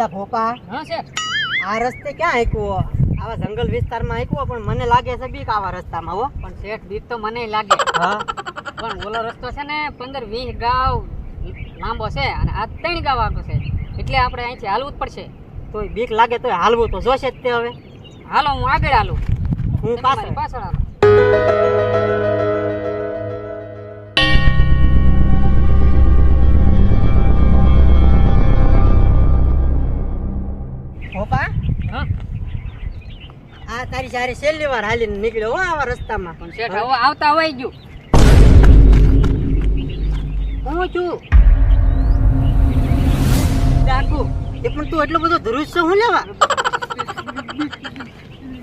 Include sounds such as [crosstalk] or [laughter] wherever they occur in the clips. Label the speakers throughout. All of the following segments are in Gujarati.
Speaker 1: એલા ભોપા.
Speaker 2: હા શેઠ.
Speaker 1: આ રસ્તે ક્યાં હાંકવો આવા જંગલ વિસ્તારમાં હાંકવો પણ મને લાગે છે બીક આવા રસ્તામાં હો.
Speaker 2: પણ શેઠ બીક તો મને લાગે.
Speaker 1: હા.
Speaker 2: પણ ઓલો રસ્તો છે ને પંદર વીસ ગાવ લાંબો છે અને આ ત્રણ ગાવ આગળ છે. એટલે આપણે અહીંથી હાલવું જ પડશે.
Speaker 1: તોય બીક લાગે તોય હાલવું તો જોશે જ તે હવે.
Speaker 2: હાલો હું આગળ હાલું.
Speaker 1: હું પાછળ.
Speaker 2: પાછળ હાલો.
Speaker 1: તારી સારી છેલ્લી વાર હાલીને નીકળ્યો હો આવા રસ્તામાં.
Speaker 2: પણ શેઠ હવે આવતા હોય ગયું.
Speaker 1: હું છું? ડાકુ એ પણ તું એટલો બધો ધ્રુજ છે હું લેવા?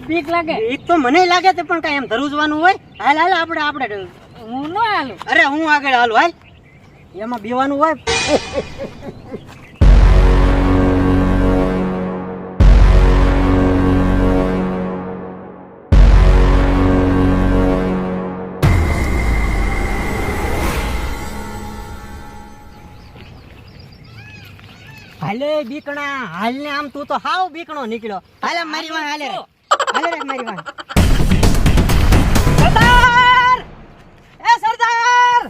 Speaker 2: બીક લાગે?
Speaker 1: એક તો મને લાગે તે પણ કાંઈ એમ ધ્રુજવાનું હોય? હાલ હાલ આપણે આપણે.
Speaker 2: હું ન હાલું.
Speaker 1: અરે હું આગળ હાલું હાલ. એમાં બીવાનું હોય? હાલે બીકણા હાલ ને આમ તું તો હાવ બીકણો નીકળ્યો. હાલે મારી વાહ હાલે હાલે રે મારી વાહ. સરદાર! એ સરદાર!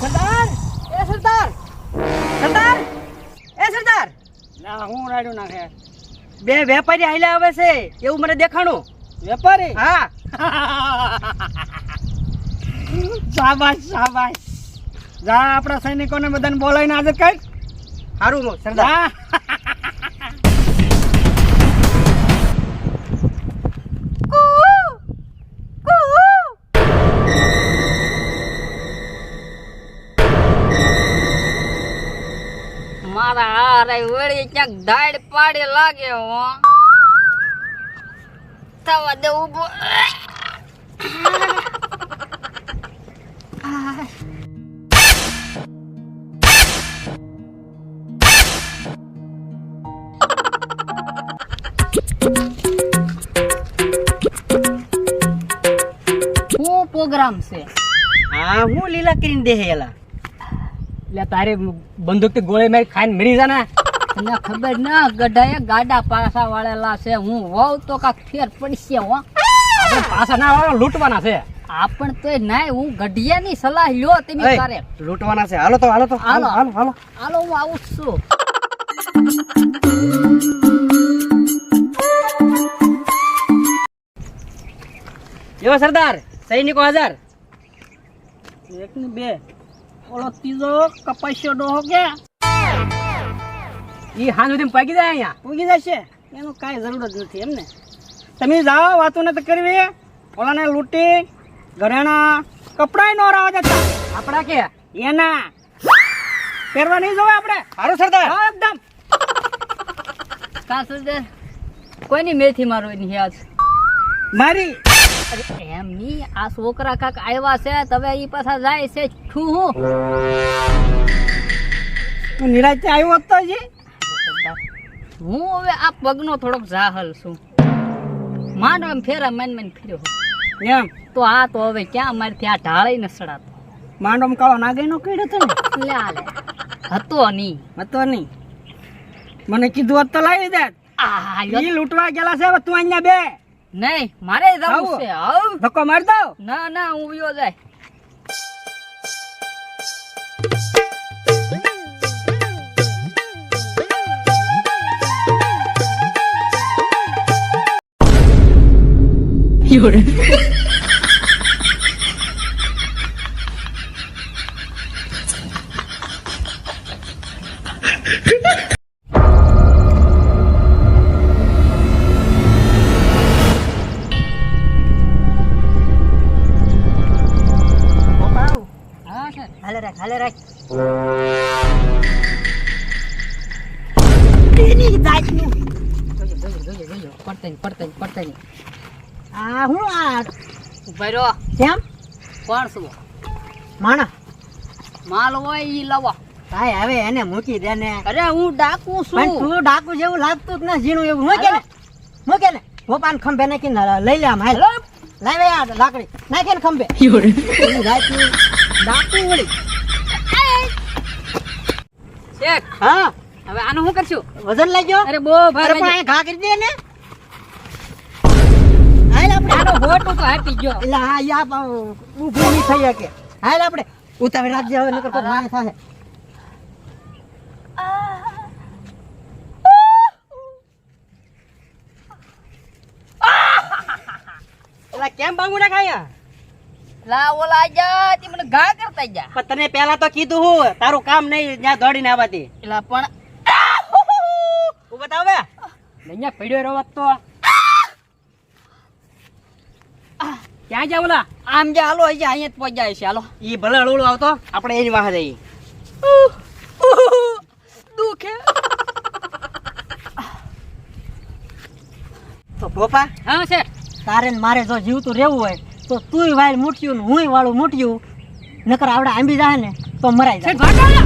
Speaker 1: સરદાર! એ સરદાર! સરદાર! એ સરદાર!
Speaker 2: ના હું રાડ્યો નાખે.
Speaker 1: બે વેપારી હાલ્યા આવે છે એવું મને દેખાણું.
Speaker 2: વેપારી?
Speaker 1: હા. [laughs]
Speaker 2: શાબાશ શાબાશ. જા આપણા સૈનિકોને બધાને બોલાવીને આજે કઈ
Speaker 1: સારું સરદાર.
Speaker 2: મારા હારે વળી ક્યાંક દાડ પાડી લાગે હો. થવા દે ઊભો શું પ્રોગ્રામ છે.
Speaker 1: હા હું લીલા કરીને દે એલા
Speaker 2: એટલે તારે બંદૂકથી ગોળી મારી ખાઈને મરી જાને તને ખબર ના ગઢાએ ગાડા પાછા વાળેલા છે. હું વહુ તો કાક ફેર પડશે હો. પાછા ના વાળો લૂંટવાના છે. આપણ તો નાય હું ગઢિયાની સલાહ લ્યો તમે તારે.
Speaker 1: લૂંટવાના છે. હાલો તો હાલો તો. હાલો.
Speaker 2: હાલો.
Speaker 1: હાલો. હાલો
Speaker 2: હું આવું છું.
Speaker 1: એવો સરદાર સૈનિકો હાજર.
Speaker 2: એક ને બે. ઓલો ત્રીજો કપાસ્યો ડોહો કે?
Speaker 1: ઈ હાલ સુધી પાકી જાય અહીંયા.
Speaker 2: પૂગી જશે. એનું કાંઈ જરૂર જ નથી એમને. તમે જાઓ વાતો નથી કરવી. ઓલાને લૂંટી ઘરેણા કપડાય નો રાવા જતા.
Speaker 1: આપડા કે?
Speaker 2: એના. પહેરવા નહીં જોવે આપણે.
Speaker 1: સારું સરદાર.
Speaker 2: હા એકદમ. કાં સુજે કોઈની મેથી મારો એની આજ?
Speaker 1: મારી.
Speaker 2: એમ નહીં આ છોકરા કાક આવ્યા છે તવે ઈ પાછા જાય છે. છું હું.
Speaker 1: તું નિરાજથી આવ્યો હતો જી.
Speaker 2: હું હવે આ પગનો થોડોક જાહલ છું. માનો એમ ફેરા મન મન ફેર્યો
Speaker 1: એમ?
Speaker 2: તો આ તો હવે ક્યાં અમારે ત્યાં ઢાળી નસડાતો?
Speaker 1: માંડો કાળો નાગે નો કઈડો તો
Speaker 2: લે હતો નહીં.
Speaker 1: હતો નહીં. મને કીધું હોત તો લાવી દે
Speaker 2: આ
Speaker 1: લૂંટવા ગયેલા છે તું અહીંયા બે.
Speaker 2: નહીં મારે જવું છે
Speaker 1: ધક્કો મારી દો
Speaker 2: ના ના હું વિયો જાય. હા સર
Speaker 1: હાલે રાખ હાલે રાખ એની જાતનું
Speaker 2: જોજો જોજો જોજો જોજો પડતા નહીં પડતા નહીં પડતા નહીં
Speaker 1: આ હું આ
Speaker 2: ઊભા રહો.
Speaker 1: કેમ?
Speaker 2: કોણ છું?
Speaker 1: માણા
Speaker 2: માલ હોય ઈ લાવો.
Speaker 1: ભાઈ હવે એને મૂકી દે ને.
Speaker 2: અરે હું ડાકુ
Speaker 1: પણ તું ડાકુ જેવું લાગતું જ ના ઝીણું એવું. મૂકે ને. મૂકે ને. ગોપાન ખંભે નાખીને લઈ લે આમ હાલ. લાવે આ લાકડી. નાખે ને ખંભે. જાતનું ડાકુ વળી.
Speaker 2: શેખ
Speaker 3: હા.
Speaker 2: હવે આનું શું કરશું?
Speaker 3: વજન લઈ ગયો
Speaker 2: અરે બહુ ભાર
Speaker 3: પણ ઘા કરી દે ને.
Speaker 2: આનો હોટું તો હાટી ગયો.
Speaker 3: એટલે હા યા ઊભું નહીં થઈ શકે. હાલ આપણે ઉતાવળ રાખજે હવે નકર કોઈ વાંહે થાશે કેમ બાંગુડા ખાયા
Speaker 2: લા ઓલા જા તે મને ઘા કરતા જા.
Speaker 3: પણ તને પહેલા તો કીધું હું તારું કામ નહીં ત્યાં દોડીને આવવાથી.
Speaker 2: એલા પણ
Speaker 3: તું બતાવે
Speaker 2: અહીંયા પડ્યો રહો તો. ક્યાં જાવ ઓલા? આમ જા હાલો અહીંયા અહીંયા જ પહોંચ જાય છે હાલો.
Speaker 3: એ ભલે હળવળું આવતો. આપણે એની વાહ જઈએ.
Speaker 2: દુખે.
Speaker 3: તો ભોપા
Speaker 2: હા છે.
Speaker 3: તારે ને મારે જો જીવતું રહેવું હોય તો તુંય વાળ મૂટ્યું ને હુંય વાળું મૂટ્યું. નકર આવડે આંબી જાય ને તો મરાઈ
Speaker 2: છે
Speaker 3: જાય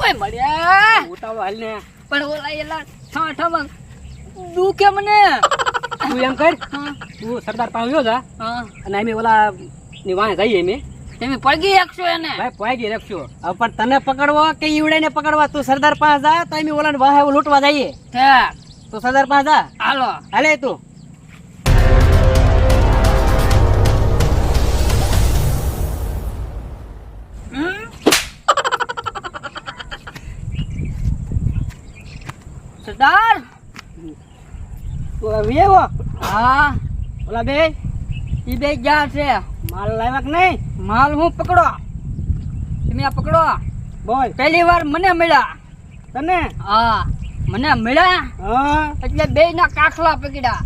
Speaker 2: ઓય મળ્યા.
Speaker 3: ઉતાવળો હાલ ને.
Speaker 2: પણ ઓલા એલા ઠાઠામાં દુખે મને? [laughs]
Speaker 3: તું એમ કર. તું સરદાર પાસે ગયો જા અને અમે ઓલા ની વાહે જઈએ અમે.
Speaker 2: તમે પગી રાખશો એને?
Speaker 3: ભાઈ પગી રાખશું. હવે પણ તને પકડવો કે ઈવડે ને પકડવા? તું સરદાર પાસે જા તો અમે ઓલા વાહે લૂંટવા જઈએ. તું સરદાર પાસે જા.
Speaker 2: હાલો.
Speaker 3: હાલે તું. આવો
Speaker 2: હા.
Speaker 3: ઓલા બે
Speaker 2: ઈ બે ગયા છે.
Speaker 3: માલ લાવ્યા કે નહીં?
Speaker 2: માલ હું પકડો? તમે આ પકડો?
Speaker 3: બોલ.
Speaker 2: પહેલી વાર મને મળ્યા.
Speaker 3: તને?
Speaker 2: હા. મને મળ્યા?
Speaker 3: હા.
Speaker 2: એટલે બે ના કાખલા પકડ્યા.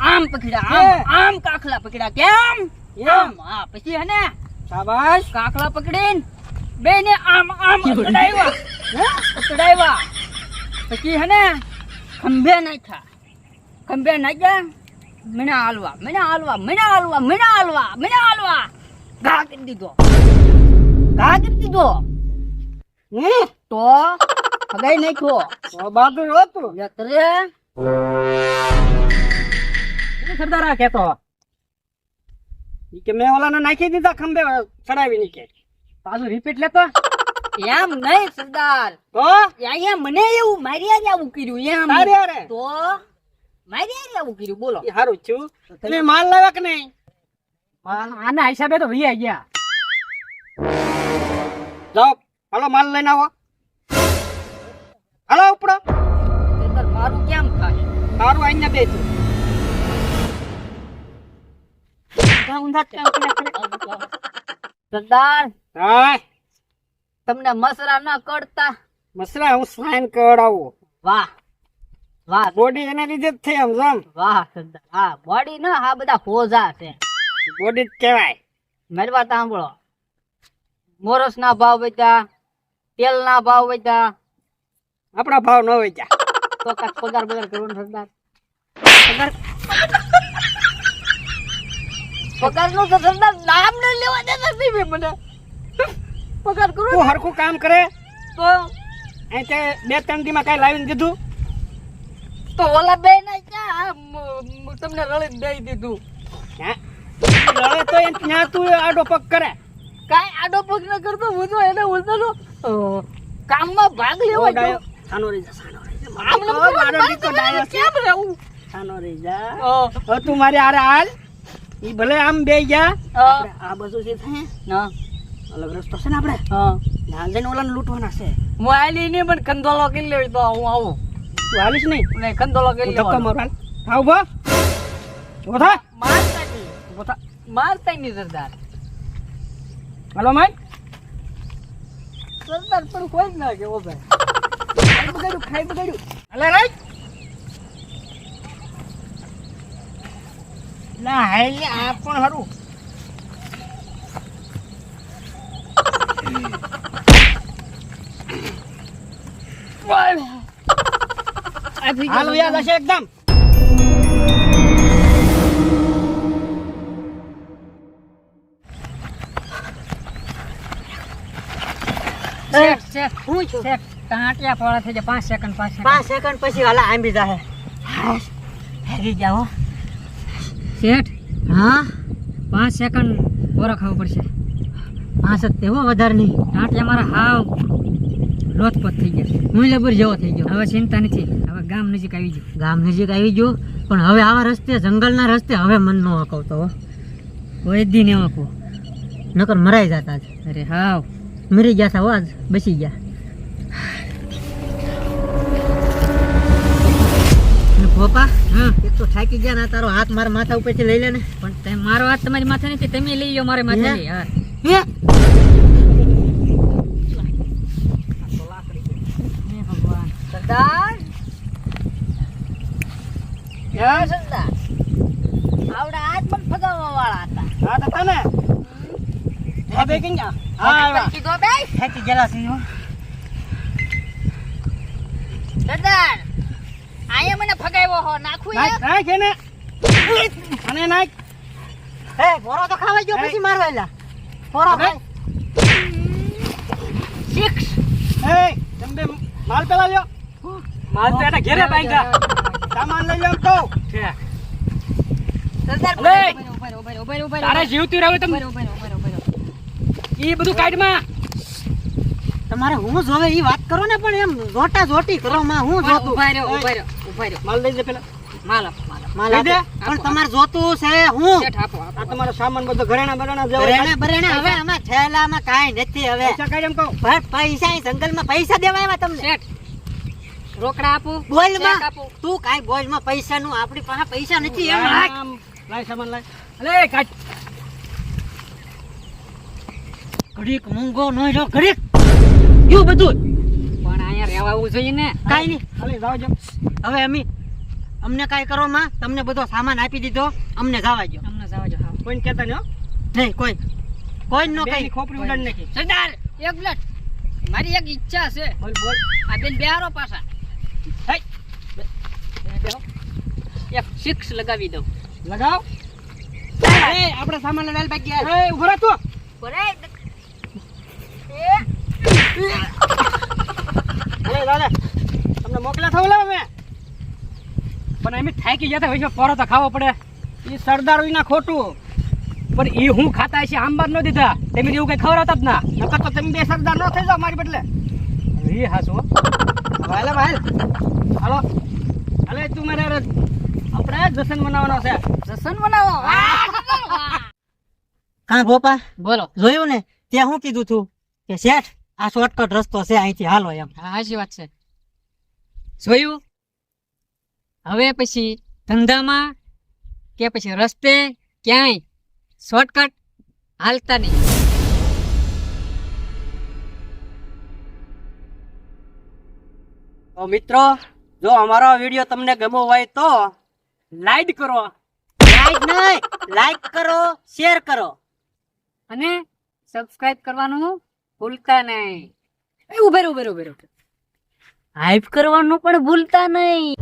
Speaker 2: આમ પકડ્યા આમ આમ કાખલા પકડ્યા. કેમ?
Speaker 3: એમ?
Speaker 2: આમ? હા પછી હે ને?
Speaker 3: શાબાશ.
Speaker 2: કાખલા પકડીને બે ને આમ આમ પકડાવ્યા
Speaker 3: હે?
Speaker 2: પકડાવ્યા પછી હે ને? ખંભે નાખ્યા. ખંભે નાખ્યા મને હાલવા મને હાલવા મને હાલવા મને હાલવા મને હાલવા. ઘા કરી દીધો. ઘા કરી દીધો.
Speaker 3: હમ?
Speaker 2: તો હગાઈ નાખ્યો.
Speaker 3: બહાદુર હતું
Speaker 2: યત્રે
Speaker 3: સરદાર ઈ કે મેં ઓલાને નાખી દીધા ખંભે ચડાવી ની કે પાછું રિપીટ લેતો.
Speaker 2: એમ નહીં સરદાર.
Speaker 3: તો?
Speaker 2: અહીંયા મને એવું મારી હારે આવું કર્યું એમ. તો મારી હારે આવું કર્યું બોલો.
Speaker 3: હારું છું. તમે માલ લાવ્યા કે નહીં? આના હિસાબે તો ભૈયા ગયા. જાઓ હાલો માલ લઈને આવો. હાલો ઉપડો.
Speaker 2: મારું કેમ થાય?
Speaker 3: તારું અહીંયા બે તું ઊંધા ઊંધા કેમ કર્યા કરે? [laughs]
Speaker 2: સરદાર
Speaker 3: હા?
Speaker 2: તમને મસરા ન કરતા.
Speaker 3: મસરા હું સ્વાઈન કરાવું.
Speaker 2: વાહ. વાહ.
Speaker 3: બોડી એના લીધે જ થઈ આમ જમ
Speaker 2: વાહ સરદાર હા બોડી ના આ બધા હોજા છે.
Speaker 3: બોડી જ કહેવાય.
Speaker 2: મારી વાત સાંભળો. મોરસ ના ભાવ વધ્યા તેલ ના ભાવ વધ્યા.
Speaker 3: આપણા ભાવ ન ત્યાં
Speaker 2: તો કાંઈક પગાર બગાર કરવો ને સરદાર.
Speaker 3: પગાર?
Speaker 2: પગારનું તો સરદાર નામ ન લેવા દેતા નથી મને. પગાર કરો
Speaker 3: તું હરખું કામ કરે.
Speaker 2: તો?
Speaker 3: એ બે ત્રણ દીમાં કાંઈ લાવીને દીધું?
Speaker 2: તો ઓલા બે ના ક્યાં તમને રળી દઈ દીધું.
Speaker 3: રળે તો એમ ત્યાં તું આડો પગ કરે?
Speaker 2: કાંઈ આડો પગ ન કરતો હું તો એને ઉલટાનો કામમાં ભાગ લેવા
Speaker 3: ડાયો. સાનો રહી જા સાનો રહી જા.
Speaker 2: આમ
Speaker 3: મારો
Speaker 2: નમ-
Speaker 3: મારો દીકરો ડાયો છે.
Speaker 2: કેમ રહેવું?
Speaker 3: સાનો રહી જા.
Speaker 2: અ,
Speaker 3: તું મારે હારે હાલ. ઈ ભલે આમ બે ગયા. આ બધું છે થાય
Speaker 2: ના,
Speaker 3: અલગ રસ્તો છે ને આપણે?
Speaker 2: હા.
Speaker 3: ત્યાં જઈને ઓલાને લૂંટવાના છે.
Speaker 2: હું આલી નહીં પણ કંદોલો કરી લેવી તો હું આવું.
Speaker 3: તું હાલીશ નહીં.
Speaker 2: નહીં કંદોલો
Speaker 3: હું
Speaker 2: કરી
Speaker 3: ધક્કો. મારું હાલ. આવ ઊભો. ઊભો થા.
Speaker 2: મારતા નહીં
Speaker 3: ઊભો થા.
Speaker 2: મારતા નહીં સરદાર.
Speaker 3: હાલો માય
Speaker 2: સરદાર પણ કોઈ જ ના કેવો ભાઈ. ખાઈ બગાડ્યું ખાઈ બગાડ્યું.
Speaker 3: હાલે રાઈટ ના હાલ આ પણ હારું. હાલ યાદ હશે એકદમ.
Speaker 2: ટાંટિયા પોળા થઈ જાય પાંચ સેકન્ડ પાંચ
Speaker 3: પાંચ સેકન્ડ પછી હાલા આંબી જાહે. હેરી જાઓ.
Speaker 2: શેઠ
Speaker 3: હા?
Speaker 2: પાંચ સેકન્ડ બોરો ખાવો પડશે.
Speaker 1: પાંચ જ તેવો હો વધારે નહીં.
Speaker 2: ટાંટિયા મારા હાવ લોથપોથ થઈ ગયા.
Speaker 1: હું લેબર જેવો થઈ ગયો.
Speaker 2: હવે ચિંતા નથી. હવે ગામ નજીક આવી ગયો.
Speaker 1: ગામ નજીક આવી ગયો. પણ હવે આવા રસ્તે જંગલના રસ્તે હવે મન ન હકવતો હો.
Speaker 2: કોઈ દી ને વાંકું
Speaker 1: નકર મરાઈ જતા
Speaker 2: અરે હાવ.
Speaker 1: મરી ગયા હતા હો આજ. બસી ગયા. પપ્પા
Speaker 2: હા
Speaker 1: એક તો થાકી ગયા ને તારો હાથ મારા માથા ઉપરથી લઈ લે ને.
Speaker 2: પણ તમે મારો હાથ તમારી માથે નથી. તમે લઈ લો મારે માથે
Speaker 1: હે?
Speaker 2: લઈ હા
Speaker 1: હે?
Speaker 2: હે ભગવાન સરદાર
Speaker 3: હા
Speaker 2: આવડા હાથ પણ ફગાવવા વાળા હતા.
Speaker 3: હા તો તને? હા બે કેમ હા આવ્યા.
Speaker 2: કીધો બે
Speaker 1: થાકી ગયેલા હો.
Speaker 2: સરદાર આયા મને ફગાવ્યો હો. નાખું
Speaker 3: નાખ નાખ એને. અને નાખ.
Speaker 1: એ બોરો તો ખાવા ગયો પછી
Speaker 2: સિક્સ
Speaker 3: એ તમે માલ પેલા લ્યો. માલ તો એના ઘેરે બાંધ્યા. સામાન લઈ. તારે જીવતી રહ્યું તમે. એ બધું કાઢમાં
Speaker 1: તમારે હું જોવે એ વાત કરો ને પણ એમ જોટા જોટી કરો માં હું જોતું
Speaker 2: ઊભા રહો, ઊભા રહો, ઊભા રહો.
Speaker 3: માલ લઈ દે પેલા
Speaker 2: માલ માલ આપો.
Speaker 1: માલ
Speaker 3: લઈ દે.
Speaker 1: પણ તમારે જોતું છે હું.
Speaker 3: આ તમારો સામાન બધો ઘરેણા બરેણા જેવો
Speaker 1: બરેણે બરેણે હવે આમાં થેલામાં કાંઈ નથી હવે
Speaker 3: પૈસા
Speaker 1: જંગલમાં પૈસા દેવા આવ્યા તમને
Speaker 2: શેઠ, રોકડા આપો બોલમાં
Speaker 1: તું કાંઈ બોલમાં પૈસા નું આપણી પાસે પૈસા નથી એમ રાખ.
Speaker 3: લાય સામાન લાય. અલે કાટ
Speaker 1: ઘડીક મૂંગો નો જો ઘડીક. ગયું બધું?
Speaker 2: પણ અહીંયા રહેવાવું જોઈએ ને.
Speaker 1: કાંઈ નહીં.
Speaker 3: અલે જાવ જો
Speaker 1: હવે અમે અમને કાઈ કરો માં તમને બધો સામાન આપી દીધો અમને જવા દો
Speaker 2: અમને જવા દો, હા.
Speaker 3: કોઈ કહેતા નહીં
Speaker 1: નહીં કોઈ. કોઈ નો કઈ.
Speaker 3: ખોપરી ઉડાડ નાખી.
Speaker 2: સરદાર એક મિનિટ મારી એક ઈચ્છા છે.
Speaker 3: બોલ બોલ.
Speaker 2: આ બેન બેહારો પાછા
Speaker 3: હે
Speaker 2: એક સિક્સ લગાવી દઉં.
Speaker 3: લગાવ.
Speaker 1: એ આપણે સામાન લડાલ બાકી ગયા.
Speaker 3: એ ઊભો રહે તું. અરે દાદા તમને મોકલા થવું લાવે મેં. પણ એમ થાકી જતા હોય છે પરો તો ખાવો પડે. એ સરદાર વિના ખોટું. પણ એ હું ખાતા છે આંબાર ન દીધા. તમે એવું કઈ ખવડાવતા જ ના. નકર તો તમે બે સરદાર ન થઈ જાવ મારી બદલે. એ હાસુ હાલે ભાઈ હાલો. હાલે તું મારે આપણે જશન બનાવવાનો છે.
Speaker 2: જસન બનાવો
Speaker 1: હા. ગોપા
Speaker 2: બોલો.
Speaker 1: જોયું ને? ત્યાં હું કીધું તું? કે શેઠ આ શોર્ટકટ રસ્તો છે અહીંથી હાલો એમ.
Speaker 2: હા સાચી વાત છે. જોયું? હવે પછી ધંધામાં કે પછી રસ્તે ક્યાંય શોર્ટકટ હાલતા નહીં.
Speaker 3: તો મિત્રો જો અમારો વીડિયો તમને ગમ્યો હોય તો લાઈક કરો.
Speaker 1: લાઈક નહીં લાઈક કરો શેર કરો.
Speaker 2: અને સબસ્ક્રાઇબ કરવાનું ભૂલતા નહીં. ઉભે ઉભેરો ઉભે ઉભેરો.
Speaker 1: હાઈપ કરવાનું પણ ભૂલતા નહીં.